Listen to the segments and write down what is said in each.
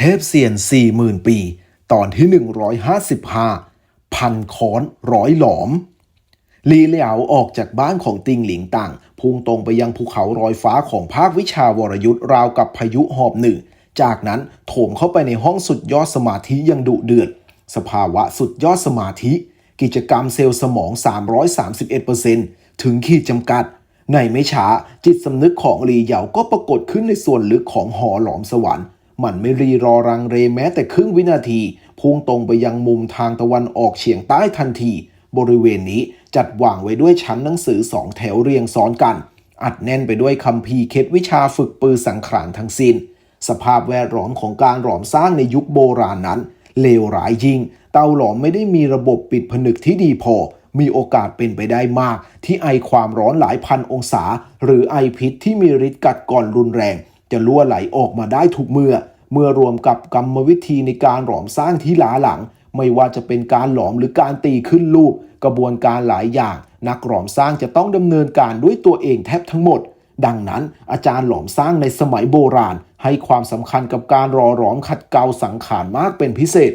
เทพเซียนสี่หมื่นปี ตอนที่ 155 พันค้อนร้อยหลอม ลีเหลียวออกจากบ้านของติงหลิงต่าง พุ่งตรงไปยังภูเขารอยฟ้าของภาควิชาวรยุทธ์ราวกับพายุหอบหนึ่ง จากนั้นโถมเข้าไปในห้องสุดยอดสมาธิยังดุเดือด สภาวะสุดยอดสมาธิ กิจกรรมเซลล์สมอง 331%ถึงขีดจำกัดในไม่ช้าจิตสำนึกของลีเหยาก็ปรากฏขึ้นในส่วนลึกของหอหลอมสวรรค์ มันไม่รีรอรังเรแม้แต่ครึ่งวินาที พุ่งตรงไปยังมุมทางตะวันออกเฉียงใต้ทันที บริเวณนี้จัดวางไว้ด้วยชั้นหนังสือสองแถวเรียงซ้อนกัน อัดแน่นไปด้วยคัมภีเคล็ดวิชาฝึกปือสังขารทั้งสิน้น สภาพแวดล้อมของการหลอมสร้างในยุคโบราณนั้นเลวร้ายยิ่ง เตาหลอมไม่ได้มีระบบปิดผนึกที่ดีพอ มีโอกาสเป็นไปได้มาก ที่ไอความร้อนหลายพันองศา หรือไอพิษที่มีฤทธิ์กัดกร่อนรุนแรง จะล่วไหลออกมาได้ทุกเมื่อ เมื่อรวมกับกรรมวิธีในการหลอมสร้างที่ล้าหลัง ไม่ว่าจะเป็นการหลอมหรือการตีขึ้นรูป กระบวนการหลายอย่าง นักหลอมสร้างจะต้องดำเนินการด้วยตัวเองแทบทั้งหมด ดังนั้น อาจารย์หลอมสร้างในสมัยโบราณ ให้ความสำคัญกับการรอหลอมขัดเกลาสังขารมากเป็นพิเศษ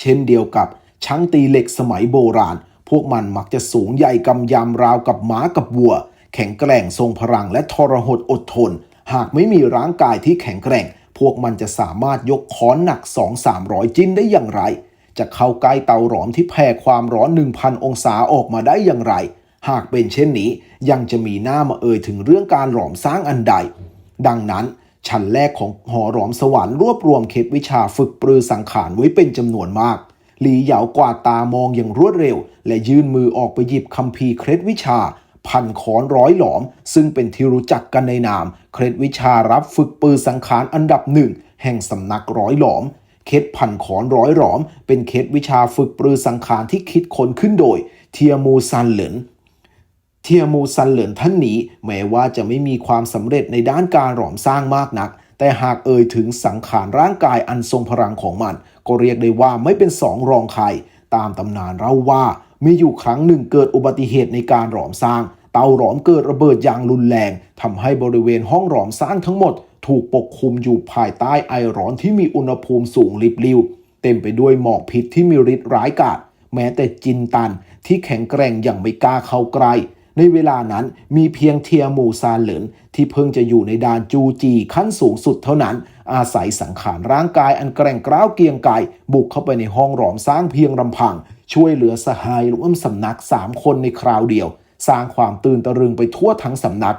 เช่นเดียวกับช่างตีเหล็กสมัยโบราณ พวกมันมักจะสูงใหญ่กำยำราวกับม้ากับวัว แข็งแกร่งทรงพลังและทรหดอดทน หากไม่มีร่างกายที่แข็งแกร่ง พวกมันจะสามารถยกค้อนหนัก 2-300 จิ้นได้อย่างไร จะเข้าใกล้เตาหลอมที่แผ่ความร้อน 1,000 องศาออกมาได้อย่างไร หากเป็นเช่นนี้ยังจะมีหน้ามาเอ่ยถึงเรื่องการหลอมสร้างอันใด ดังนั้นชั้นแรกของหอหลอมสวรรค์รวบรวมเคล็ดวิชาฝึกปรือสังขารไว้เป็นจำนวนมาก หลีเหยาวกวาดตามองอย่างรวดเร็ว และยื่นมือออกไปหยิบคัมภีร์เคล็ดวิชา พันขอนร้อยหลอม ซึ่งเป็นที่รู้จักกันในนาม เคล็ดวิชารับฝึกปือสังขารอันดับหนึ่งแห่งสำนักร้อยหลอม เคล็ดพันขอนร้อยหลอม เป็นเคล็ดวิชาฝึกปรือสังขารที่คิดค้นขึ้นโดย เทียมูซันเหลินเทียมูซันเหลินท่านนี้ แม้ว่าจะไม่มีความสำเร็จในด้านการหลอมสร้างมากนัก แต่หากเอ่ยถึงสังขารร่างกายอันทรงพลังของมัน ก็เรียกได้ว่าไม่เป็นสองรองใครตามตำนานเล่าว่า มีอยู่ครั้งหนึ่งเกิดอุบัติเหตุในการหลอมสร้าง เตาหลอมเกิดระเบิดอย่างรุนแรงทำให้บริเวณห้องหลอมสร้างทั้งหมด ถูกปกคลุมอยู่ภายใต้ไอร้อนที่มีอุณหภูมิสูงลิบลิวเต็มไปด้วยหมอกพิษที่มีฤทธิ์ร้ายกาจแม้แต่จินตันที่แข็งแกร่งอย่างไม่กล้าเข้าใกล้ในเวลานั้นมีเพียงเทียหมูซานเหลินที่เพิ่งจะอยู่ในดานจูจีขั้นสูงสุดเท่านั้น อาศัยสังขารร่างกายอันแกร่งกร้าวเกียงไกรบุกเข้าไปในห้องหลอมสร้างเพียงลำพัง ช่วยเหลือสหายร่วมสำนักสามคนในคราวเดียว สร้างความตื่นตะลึงไปทั่วทั้งสำนัก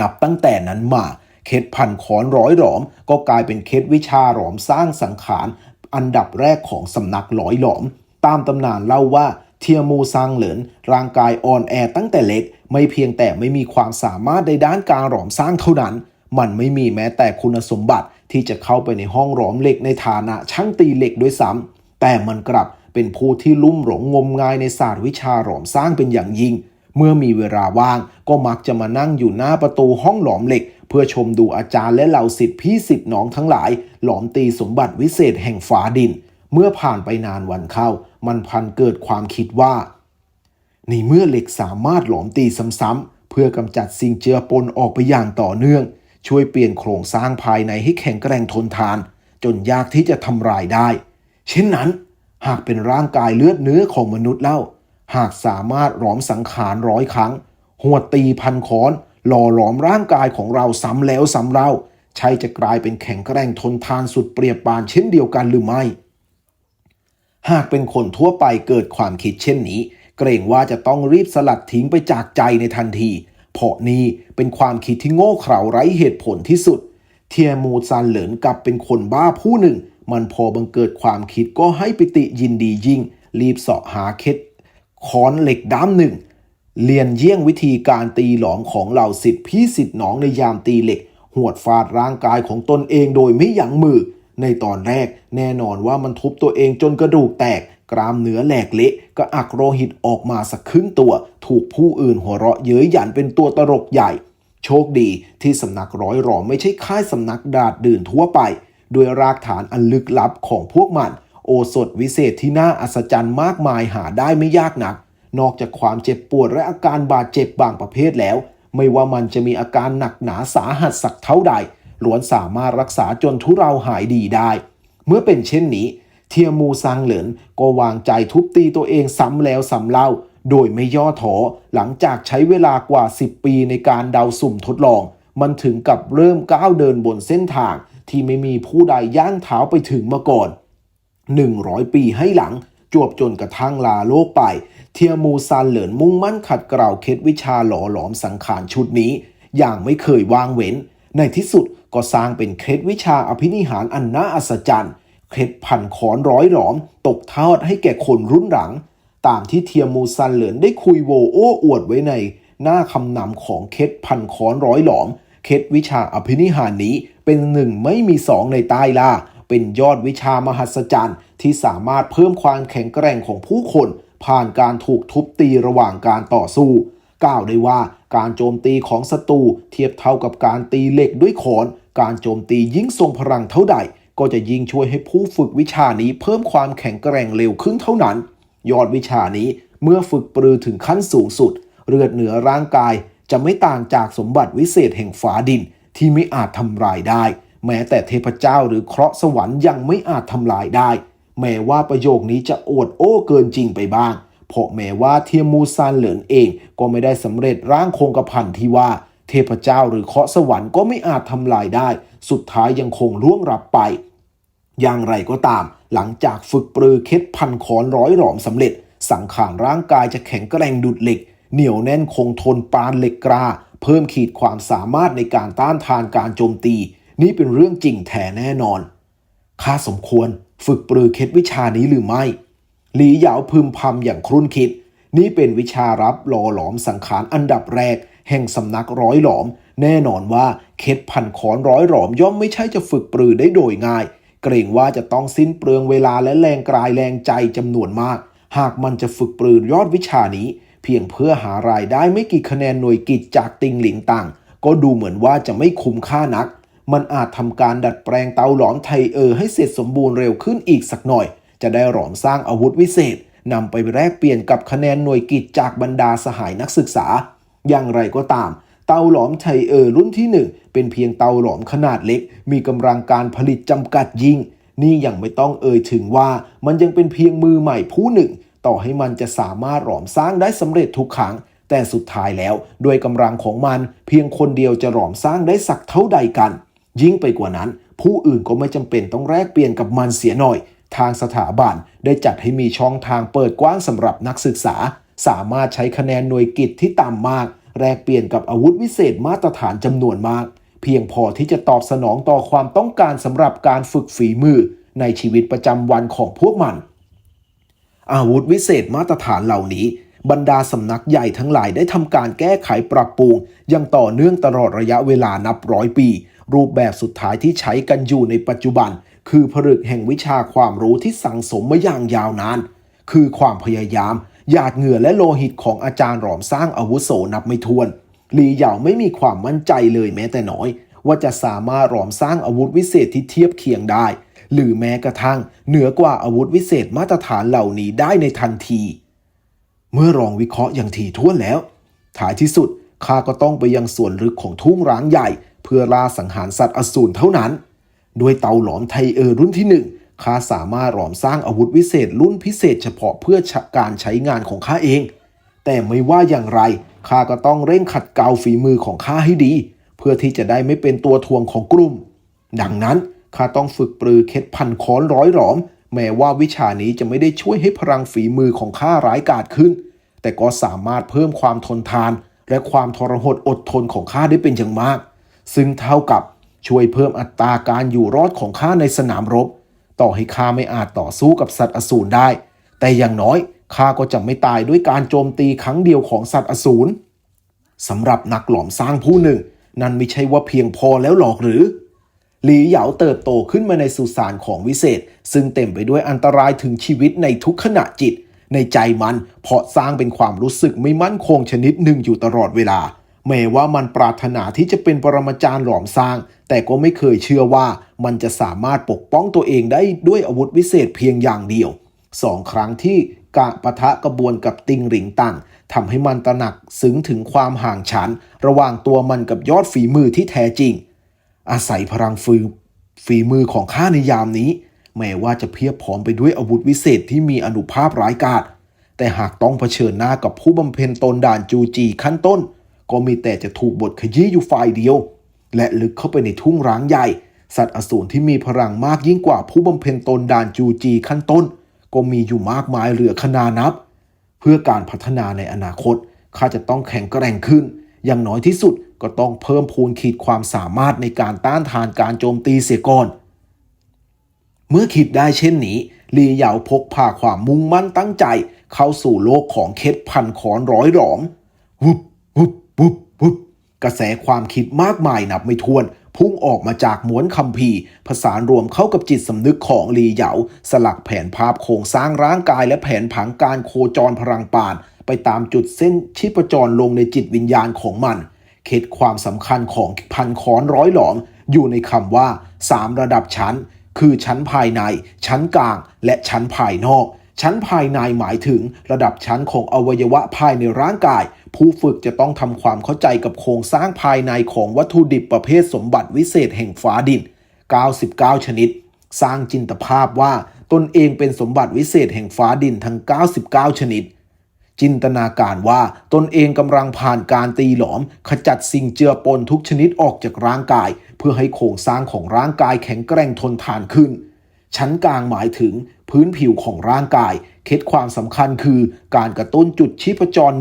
นับตั้งแต่นั้นมา เคล็ดพันขอนร้อยหลอม ก็กลายเป็นเคล็ดวิชาหลอมสร้างสังขาร อันดับแรกของสำนักร้อยหลอม ตามตำนานเล่าว่าเทียมูซังเหลินร่างกายอ่อนแอตั้งแต่เล็ก ไม่เพียงแต่ไม่มีความสามารถในด้านการหลอมสร้างเท่านั้น มันไม่มีแม้แต่คุณสมบัติที่จะเข้าไปในห้องหลอมเหล็กในฐานะช่างตีเหล็กด้วยซ้ำแต่มันกลับ เป็นผู้ที่ลุ่มหลงงมงายในศาสตร์วิชาหลอมสร้างเป็นอย่างยิ่ง เมื่อมีเวลาว่างก็มักจะมานั่งอยู่หน้าประตูห้องหลอมเหล็ก เพื่อชมดูอาจารย์และเหล่าศิษย์พี่ศิษย์น้องทั้งหลาย หลอมตีสมบัติวิเศษแห่งฝาดิน เมื่อผ่านไปนานวันเข้า มันพันเกิดความคิดว่า ในเมื่อเหล็กสามารถหลอมตีซ้ำๆเพื่อกำจัดสิ่งเจือปนออกไปอย่างต่อเนื่อง ช่วยเปลี่ยนโครงสร้างภายในให้แข็งแกร่งทนทาน จนยากที่จะทำลายได้ เช่นนั้น หากเป็นร่างกายเลือดเนื้อของมนุษย์เล่า หากสามารถหลอมสังขารร้อยครั้ง หัวดตีพันค้อนหล่อหลอมร่างกายของเราซ้ำแล้วซ้ำเล่าใช่จะกลายเป็นแข็งแกร่งทนทานสุดเปรียบปานเช่นเดียวกันหรือไม่ หากเป็นคนทั่วไปเกิดความคิดเช่นนี้ เกรงว่าจะต้องรีบสลัดทิ้งไปจากใจในทันที เพราะนี่เป็นความคิดที่โง่เขลาไร้เหตุผลที่สุด เทียมูซานเหลินกับเป็นคนบ้าผู้หนึ่ง มันพอบังเกิดความคิดก็ให้ปิติยินดียิ่ง รีบเสาะหาเคล็ดค้อนเหล็กด้ามหนึ่ง เรียนเยี่ยงวิธีการตีหลอมของเหล่าสิทธิพี่สิทธิน้องในยามตีเหล็ก หวดฟาดร่างกายของตนเองโดยไม่ยั้งมือ ในตอนแรก แน่นอนว่ามันทุบตัวเองจนกระดูกแตก กรามเนื้อแหลกเละก็อักโรหิตออกมาสักครึ่งตัว ถูกผู้อื่นหัวเราะเย้ยหยันเป็นตัวตลกใหญ่ โชคดีที่สำนักร้อยหลอไม่ใช่ค่ายสำนักดาดดื่นทั่วไป ด้วยรากฐานอันลึกลับของพวกมัน โอสถวิเศษที่น่าอัศจรรย์มากมายหาได้ไม่ยากนัก นอกจากความเจ็บปวดและอาการบาดเจ็บบางประเภทแล้ว ไม่ว่ามันจะมีอาการหนักหนาสาหัสสักเท่าใดล้วนสามารถรักษาจนทุเราหายดีได้ เมื่อเป็นเช่นนี้ เทียมูซังเหลินก็วางใจทุบตีตัวเองซ้ำแล้วซ้ำเล่า โดยไม่ย่อท้อหลังจากใช้เวลากว่า 10 ปีในการเดาสุ่มทดลอง มันถึงกับเริ่มก้าวเดินบนเส้นทาง ที่ไม่มีผู้ใดย่างเท้าไปถึงมาก่อน 100 ปีให้หลังจวบจนกระทั่งลาโลกไป เทียมูซานเหลินมุ่งมั่นขัดเกลาเคล็ดวิชาหล่อหลอมสังขารชุดนี้ อย่างไม่เคยวางเว้น ในที่สุดก็สร้างเป็นเคล็ดวิชาอภินิหารอันน่าอัศจรรย์เคล็ดพันขอนร้อยหลอม ตกทอดให้แก่คนรุ่นหลัง ตามที่เทียมูซันเหลินได้คุยโวโอ้อวดไว้ใน หน้าคำนำของเคล็ดพันคอนร้อยหลอม เคล็ดวิชาอภินิหารนี้เป็นหนึ่งไม่มีสองในใต้ล่า เป็นยอดวิชามหัศจรรย์ ที่สามารถเพิ่มความแข็งแกร่งของผู้คน ผ่านการถูกทุบตีระหว่างการต่อสู้ กล่าวได้ว่าการโจมตีของศัตรูเทียบเท่ากับการตีเหล็กด้วยขอน การโจมตียิ่งทรงพลังเท่าใด ก็จะยิ่งช่วยให้ผู้ฝึกวิชานี้เพิ่มความแข็งแกร่งเร็วขึ้นเท่านั้น ยอดวิชานี้เมื่อฝึกปรือถึงขั้นสูงสุด เลือดเหนือร่างกาย จะไม่ต่างจากสมบัติวิเศษแห่งฝาดินที่ไม่อาจทำลายได้ แม้แต่เทพเจ้าหรือเคราะห์สวรรค์ยังไม่อาจทำลายได้ แม้ว่าประโยคนี้จะโอดโอ้เกินจริงไปบ้างเพราะแม้ว่าเทียมูซานเหลินเองก็ไม่ได้สำเร็จร่างโครงกระพันที่ว่า เทพเจ้าหรือเคราะห์สวรรค์ก็ไม่อาจทำลายได้ สุดท้ายยังคงล่วงรับไป อย่างไรก็ตาม หลังจากฝึกปรือเคล็ดพันขอนร้อยหลอมสำเร็จ สังขารร่างกายจะแข็งแกร่งดุดเหล็ก เหนียวแน่นคงทนปานเหล็กกราเพิ่มขีดความสามารถในการต้านทานการโจมตี นี่เป็นเรื่องจริงแท้แน่นอนข้าสมควรฝึกปรือเคล็ดวิชานี้หรือไม่ หลีเหยาพึมพำอย่างครุ่นคิด นี่เป็นวิชารับหล่อหลอมสังขารอันดับแรก แห่งสำนักร้อยหลอม แน่นอนว่าเคล็ดพันขอนร้อยหลอมย่อมไม่ใช่จะฝึกปรือได้โดยง่าย เกรงว่าจะต้องสิ้นเปลืองเวลาและแรงกายแรงใจจำนวนมาก หากมันจะฝึกปรือยอดวิชานี้ เพียงเพื่อหารายได้ไม่กี่คะแนนหน่วยกิจจากติงหลิงต่าง ก็ดูเหมือนว่าจะไม่คุ้มค่านัก มันอาจทำการดัดแปลงเตาหลอมไทเออให้เสร็จสมบูรณ์เร็วขึ้นอีกสักหน่อย จะได้หลอมสร้างอาวุธวิเศษนำไปแลกเปลี่ยนกับคะแนนหน่วยกิจจากบรรดาสหายนักศึกษา อย่างไรก็ตามเตาหลอมไทเออรุ่นที่ 1 เป็นเพียงเตาหลอมขนาดเล็ก มีกำลังการผลิตจำกัดยิ่ง นี่ยังไม่ต้องเอ่ยถึงว่ามันยังเป็นเพียงมือใหม่ผู้หนึ่ง ต่อให้มันจะสามารถหลอมสร้างได้สำเร็จทุกครั้ง แต่สุดท้ายแล้วด้วยกำลังของมัน เพียงคนเดียวจะหลอมสร้างได้สักเท่าใดกัน ยิ่งไปกว่านั้น ผู้อื่นก็ไม่จำเป็นต้องแลกเปลี่ยนกับมันเสียหน่อย ทางสถาบันได้จัดให้มีช่องทางเปิดกว้างสำหรับนักศึกษา สามารถใช้คะแนนหน่วยกิจที่ต่ำมากแลกเปลี่ยนกับอาวุธวิเศษมาตรฐานจำนวนมาก เพียงพอที่จะตอบสนองต่อความต้องการสำหรับการฝึกฝีมือในชีวิตประจำวันของพวกมัน อาวุธวิเศษมาตรฐานเหล่านี้ บรรดาสำนักใหญ่ทั้งหลายได้ทำการแก้ไขปรับปรุงอย่างต่อเนื่องตลอดระยะเวลานับร้อยปี รูปแบบสุดท้ายที่ใช้กันอยู่ในปัจจุบัน คือผลึกแห่งวิชาความรู้ที่สั่งสมมาอย่างยาวนาน คือความพยายาม หยาดเหงื่อและโลหิตของอาจารย์หลอมสร้างอาวุโสนับไม่ถ้วนหลีเหยาไม่มีความมั่นใจเลยแม้แต่น้อย ว่าจะสามารถหลอมสร้างอาวุธวิเศษที่เทียบเคียงได้ หรือแม้กระทั่ง เหนือกว่าอาวุธวิเศษมาตรฐานเหล่านี้ได้ในทันที เมื่อลองวิเคราะห์อย่างถี่ถ้วนแล้วท้ายที่สุดข้าก็ต้องไปยังส่วนลึกของทุ่งร้างใหญ่ เพื่อล่าสังหารสัตว์อสูรเท่านั้น ด้วยเตาหลอมไทเออร์รุ่นที่หนึ่งข้าสามารถหลอมสร้างอาวุธวิเศษรุ่นพิเศษเฉพาะเพื่อการใช้งานของข้าเอง แต่ไม่ว่าอย่างไรข้าก็ต้องเร่งขัดเกลาฝีมือของข้าให้ดี เพื่อที่จะได้ไม่เป็นตัวทวงของกลุ่ม ดังนั้น ข้าต้องฝึกปรือเคล็ดพันค้อนร้อยหลอม แม้ว่าวิชานี้จะไม่ได้ช่วยให้พลังฝีมือของข้าร้ายกาจขึ้น แต่ก็สามารถเพิ่มความทนทาน และความทรหดอดทนของข้าได้เป็นอย่างมาก ซึ่งเท่ากับช่วยเพิ่มอัตราการอยู่รอดของข้าในสนามรบ ต่อให้ข้าไม่อาจต่อสู้กับสัตว์อสูรได้ แต่อย่างน้อยข้าก็จะไม่ตายด้วยการโจมตีครั้งเดียวของสัตว์อสูรสำหรับนักหลอมสร้างผู้หนึ่ง นั่นไม่ใช่ว่าเพียงพอแล้วหรอกหรือ หลีเหยาเติบโตขึ้นมาในสุสานของวิเศษ ซึ่งเต็มไปด้วยอันตรายถึงชีวิตในทุกขณะจิต ในใจมันเพาะสร้างเป็นความรู้สึกไม่มั่นคงชนิดหนึ่งอยู่ตลอดเวลา แม้ว่ามันปรารถนาที่จะเป็นปรมาจารย์หลอมสร้าง แต่ก็ไม่เคยเชื่อว่ามันจะสามารถปกป้องตัวเองได้ด้วยอาวุธวิเศษเพียงอย่างเดียวสองครั้งที่กะปะทะกระบวนกับติงหลิงตังทำให้มันตระหนักซึ้งถึงความห่างชั้น ระหว่างตัวมันกับยอดฝีมือที่แท้จริง อาศัยพลังฟืฝีมือของข้าในยามนี้ แม้ว่าจะเพียบพร้อมไปด้วยอาวุธวิเศษที่มีอนุภาพร้ายกาจแต่หากต้องเผชิญหน้ากับผู้บำเพ็ญตนด่านจูจีขั้นต้น ก็มีแต่จะถูกบทขยี้อยู่ฝ่ายเดียว และลึกเข้าไปในทุ่งร้างใหญ่ สัตว์อสูรที่มีพลังมากยิ่งกว่าผู้บำเพ็ญตนด่านจูจีขั้นต้น ก็มีอยู่มากมายเหลือขนานับ เพื่อการพัฒนาในอนาคตข้าจะต้องแข็งแกร่งขึ้น อย่างน้อยที่สุด ก็ต้องเพิ่มพูนขีดความสามารถในการต้านทานการโจมตีเสียก่อน เมื่อคิดได้เช่นนี้ลีเหยาพกพาความมุ่งมั่นตั้งใจ เข้าสู่โลกของเคล็ดพันขอนร้อยหลอมวุบวุบวุบวุบกระแสความคิดมากมายนับไม่ถ้วน พุ่งออกมาจากม้วนคัมภีผสานรวมเข้ากับจิตสำนึกของลีเหยา สลักแผนภาพโครงสร้างร่างกายและแผนผังการโคจรพลังปาน ไปตามจุดเส้นชีพจรลงในจิตวิญญาณของมัน คล็ดความสำคัญของพันค้อนร้อยหลอม อยู่ในคำว่า 3 ระดับชั้น คือชั้นภายใน ชั้นกลาง และชั้นภายนอก ชั้นภายในหมายถึงระดับชั้นของอวัยวะภายในร่างกาย ผู้ฝึกจะต้องทำความเข้าใจกับโครงสร้างภายในของวัตถุดิบประเภทสมบัติวิเศษแห่งฟ้าดิน 99 ชนิด สร้างจินตภาพว่าตนเองเป็นสมบัติวิเศษแห่งฟ้าดินทั้ง 99 ชนิด จินตนาการว่าตนเองกำลังผ่านการตีหลอม ขจัดสิ่งเจือปนทุกชนิดออกจากร่างกาย เพื่อให้โครงสร้างของร่างกายแข็งแกร่งทนทานขึ้น ชั้นกลางหมายถึงพื้นผิวของร่างกาย เคล็ดความสำคัญคือการกระตุ้นจุดชีพจร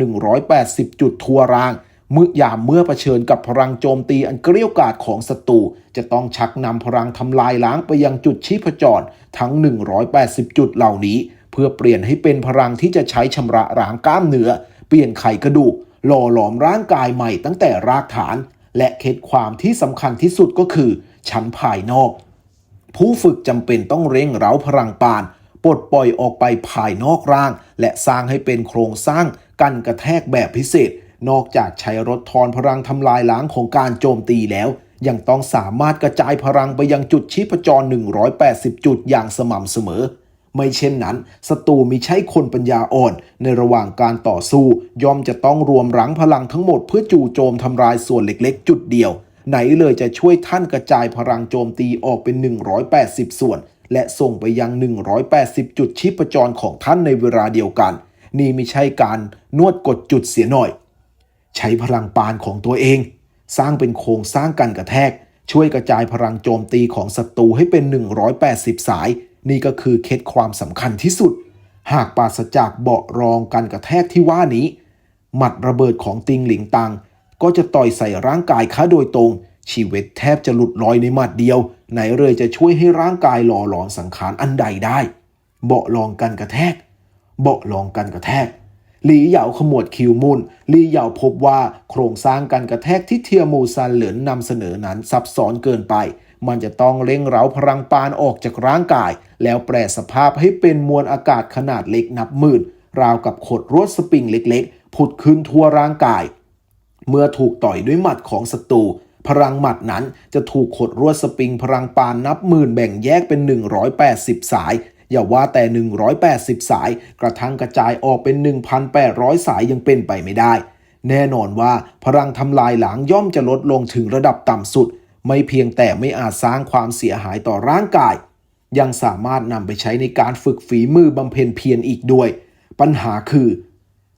180 จุดทั่วร่างมื่อยามเมื่อเผชิญกับพลังโจมตีอันเกรี้ยวกาดของศัตรูจะต้องชักนำพลังทำลายล้างไปยังจุดชีพจร ทั้ง 180 จุดเหล่านี้ พื่อเปลี่ยนให้เป็นพลังที่จะใช้ชำระล้างกล้ามเนื้อ เปลี่ยนไขกระดูก หล่อหลอมร่างกายใหม่ตั้งแต่รากฐาน และเคล็ดความที่สำคัญที่สุดก็คือ ชั้นภายนอก ผู้ฝึกจำเป็นต้องเร่งเร้าพลังปานปลดปล่อยออกไปภายนอกร่าง และสร้างให้เป็นโครงสร้างกันกระแทกแบบพิเศษ นอกจากใช้รถทอนพลังทำลายล้างของการโจมตีแล้ว ยังต้องสามารถกระจายพลังไปยังจุดชีพจร 180 จุดอย่างสม่ำเสมอ ไม่เช่นนั้นศัตรูมิใช่คนปัญญาอ่อน ในระหว่างการต่อสู้ย่อมจะต้องรวมรั้งพลังทั้งหมดเพื่อจู่โจมทำลายส่วนเล็กๆ จุดเดียว ไหนเลยจะช่วยท่านกระจายพลังโจมตีออกเป็น 180 ส่วน และส่งไปยัง 180 จุดชีพจรของท่านในเวลาเดียวกัน นี่ไม่ใช่การนวดกดจุดเสียหน่อย ใช้พลังปานของตัวเอง สร้างเป็นโครงสร้างกันกระแทกช่วยกระจายพลังโจมตีของศัตรูให้เป็น 180 สาย นี่ก็คือเคล็ดความสำคัญที่สุด หากปราศจากเบาะรองกันกระแทกที่ว่านี้ หมัดระเบิดของติงหลิงตัง ก็จะต่อยใส่ร่างกายข้าโดยตรง ชีวิตแทบจะหลุดลอยในหมัดเดียว ไหนเลยจะช่วยให้ร่างกายหล่อหลอนสังขารอันใดได้ เบาะรองกันกระแทก เบาะรองกันกระแทกหลีเหยาขมวดคิวมุนหลีเหยาพบว่าโครงสร้างกันกระแทกที่เทียมูซันเหลินนำเสนอนั้นซับซ้อนเกินไป มันจะต้องเร่งเร้าพลังปานออกจากร่างกาย แล้วแปลสภาพให้เป็นมวลอากาศขนาดเล็กนับหมื่น ราวกับขดรวดสปริงเล็กๆ ผุดขึ้นทั่วร่างกาย เมื่อถูกต่อยด้วยหมัดของศัตรูพลังหมัดนั้นจะถูกขดรวดสปริงพลังปานนับหมื่นแบ่งแยกเป็น 180 สาย อย่าว่าแต่ 180 สาย กระทั่งกระจายออกเป็น 1,800 สายยังเป็นไปไม่ได้ แน่นอนว่าพลังทำลายหลังย่อมจะลดลงถึงระดับต่ำสุด ไม่เพียงแต่ไม่อาจสร้างความเสียหายต่อร่างกาย ยังสามารถนำไปใช้ในการฝึกฝีมือบำเพ็ญเพียรอีกด้วย ปัญหาคือ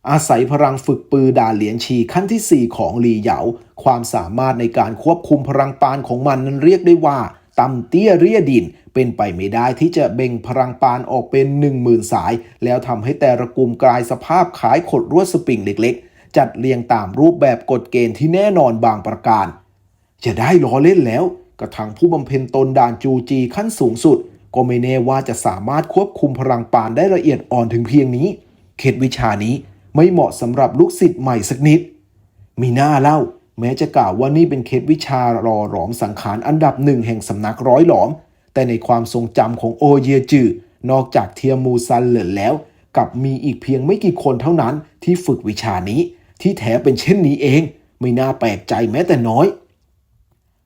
อาศัยพลังฝึกปือดาเหลียนชีขั้นที่ 4 ของลีเหยา ความสามารถในการควบคุมพลังปานของมันนั้นเรียกได้ว่าต่ำเตี้ยเรียดินเป็นไปไม่ได้ที่จะเบ่งพลังปานออกเป็น1 0,000สาย แล้วทำให้แต่ละกลุ่มกลายสภาพขายขดรวดสปริงเล็กๆ จัดเรียงตามรูปแบบกฎเกณฑ์ที่แน่นอนบางประการ จะได้ล้อเล่นแล้วกระทั่งผู้บำเพ็ญตนด่านจูจีขั้นสูงสุด ก็ไม่แน่ว่าจะสามารถควบคุมพลังปานได้ละเอียดอ่อนถึงเพียงนี้ เขตวิชานี้ไม่เหมาะสำหรับลูกศิษย์ใหม่สักนิด มีหน้าเล่า แม้จะกล่าวว่านี่เป็นเคล็ดวิชารอหลอมสังขารอันดับหนึ่งแห่งสำนักร้อยหลอม แต่ในความทรงจำของโอเยจือนอกจากเทียมูซันเหลินแล้ว กับมีอีกเพียงไม่กี่คนเท่านั้นที่ฝึกวิชานี้ ที่แท้เป็นเช่นนี้เอง ไม่น่าแปลกใจแม้แต่น้อย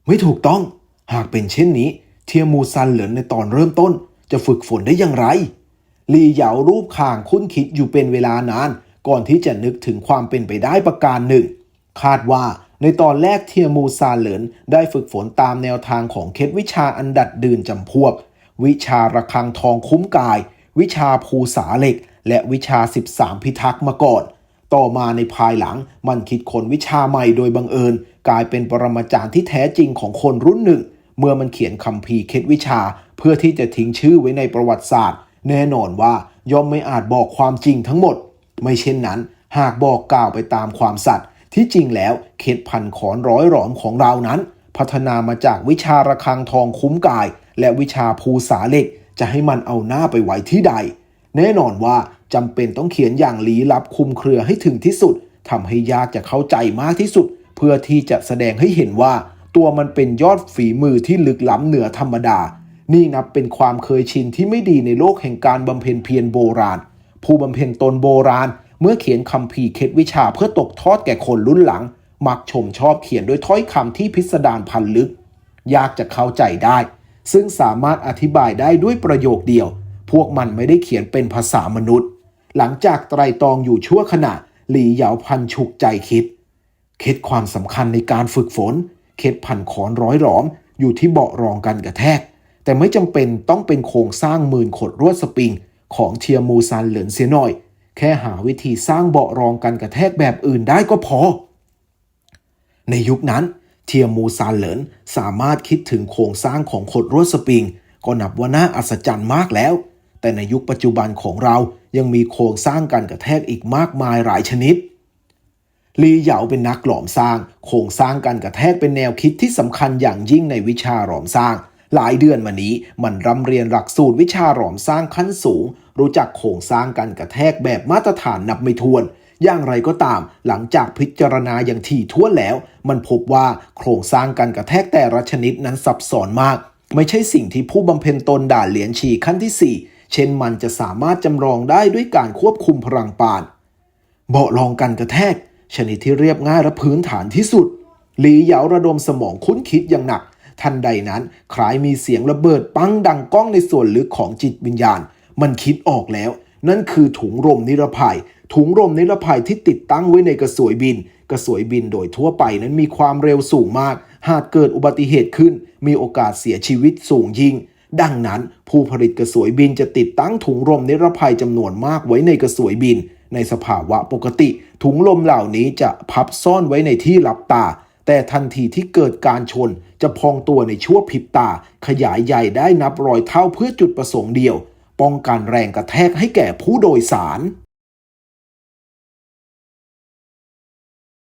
ไม่ถูกต้อง หากเป็นเช่นนี้ เทียมูซันเหลินในตอนเริ่มต้น จะฝึกฝนได้อย่างไรลีเหยารูปคางคุ้นคิดอยู่เป็นเวลานาน ก่อนที่จะนึกถึงความเป็นไปได้ประการหนึ่ง คาดว่าในตอนแรกเทียมูซาเหลินได้ฝึกฝนตามแนวทางของเคล็ดวิชาอันดัดดื่นจำพวก วิชาระฆังทองคุ้มกาย วิชาภูษาเหล็ก และวิชา 13 พิทักษ์มาก่อน ต่อมาในภายหลังมันคิดค้นวิชาใหม่โดยบังเอิญ กลายเป็นปรมาจารย์ที่แท้จริงของคนรุ่นหนึ่ง เมื่อมันเขียนคำพีเคล็ดวิชา เพื่อที่จะทิ้งชื่อไว้ในประวัติศาสตร์ แน่นอนว่าย่อมไม่อาจบอกความจริงทั้งหมด ไม่เช่นนั้น หากบอกกล่าวไปตามความสัตย์ที่จริงแล้วเคล็ดพันขอนร้อยหลอมของเรานั้น พัฒนามาจากวิชาระฆังทองคุ้มกาย และวิชาภูษาเหล็ก จะให้มันเอาหน้าไปไว้ที่ใด แน่นอนว่าจำเป็นต้องเขียนอย่างลี้ลับคุมเครือให้ถึงที่สุดทำให้ยากจะเข้าใจมากที่สุด เพื่อที่จะแสดงให้เห็นว่าตัวมันเป็นยอดฝีมือที่ลึกล้ำเหนือธรรมดา นี่นับเป็นความเคยชินที่ไม่ดีในโลกแห่งการบำเพ็ญเพียรโบราณ ผู้บำเพ็ญตนโบราณ เมื่อเขียนคำพีเคล็ดวิชาเพื่อตกทอดแก่คนรุ่นหลัง มักชมชอบเขียนด้วยถ้อยคำที่พิสดารพันลึก ยากจะเข้าใจได้ ซึ่งสามารถอธิบายได้ด้วยประโยคเดียว พวกมันไม่ได้เขียนเป็นภาษามนุษย์ หลังจากไตรตองอยู่ชั่วขณะหลี่เหยาพันฉุกใจคิด เคล็ดความสำคัญในการฝึกฝน เคล็ดพันขอนร้อยหลอม อยู่ที่เบาะรองกันกระแทก แต่ไม่จำเป็นต้องเป็นโครงสร้างหมื่นขดรวดสปริง ของเทียมูซันเหลินเสียหน่อย แค่หาวิธีสร้างเบาะรองกันกระแทกแบบอื่นได้ก็พอ ในยุคนั้น เทียมูซานเหลินสามารถคิดถึงโครงสร้างของขดรวดสปริง ก็นับว่าน่าอัศจรรย์มากแล้ว แต่ในยุคปัจจุบันของเรายังมีโครงสร้างการกระแทกอีกมากมายหลายชนิด ลีเหยาเป็นนักหลอมสร้าง โครงสร้างการกระแทกเป็นแนวคิดที่สำคัญอย่างยิ่งในวิชาหลอมสร้าง หลายเดือนมานี้มันร่ำเรียนหลักสูตรวิชาหลอมสร้างขั้นสูง รู้จักโครงสร้างการกระแทกแบบมาตรฐานนับไม่ถ้วนอย่างไรก็ตาม หลังจากพิจารณาอย่างถี่ถ้วนแล้ว มันพบว่าโครงสร้างการกระแทกแต่ละชนิดนั้นซับซ้อนมาก ไม่ใช่สิ่งที่ผู้บำเพ็ญตนด่าเหรียญฉีขั้นที่ 4 เช่นมันจะสามารถจำลองได้ด้วยการควบคุมพลังปาน เบาะรองกันกระแทก ชนิดที่เรียบง่ายและพื้นฐานที่สุด หลีเหยาระดมสมองคุ้นคิดอย่างหนัก ทันใดนั้นคล้ายมีเสียงระเบิดปังดังก้องในส่วนลึกของจิตวิญญาณ มันคิดออกแล้ว นั่นคือถุงลมนิรภัย ถุงลมนิรภัยที่ติดตั้งไว้ในกระสวยบิน กระสวยบินโดยทั่วไปนั้นมีความเร็วสูงมาก หากเกิดอุบัติเหตุขึ้น มีโอกาสเสียชีวิตสูงยิ่งดังนั้นผู้ผลิตกระสวยบินจะติดตั้งถุงลมนิรภัยจำนวนมากไว้ในกระสวยบิน ในสภาวะปกติ ถุงลมเหล่านี้จะพับซ่อนไว้ในที่ลับตา แต่ทันทีที่เกิดการชน จะพองตัวในชั่วพริบตา ขยายใหญ่ได้นับรอยเท่าเพื่อจุดประสงค์เดียว ป้องกันแรงกระแทกให้แก่ผู้โดยสาร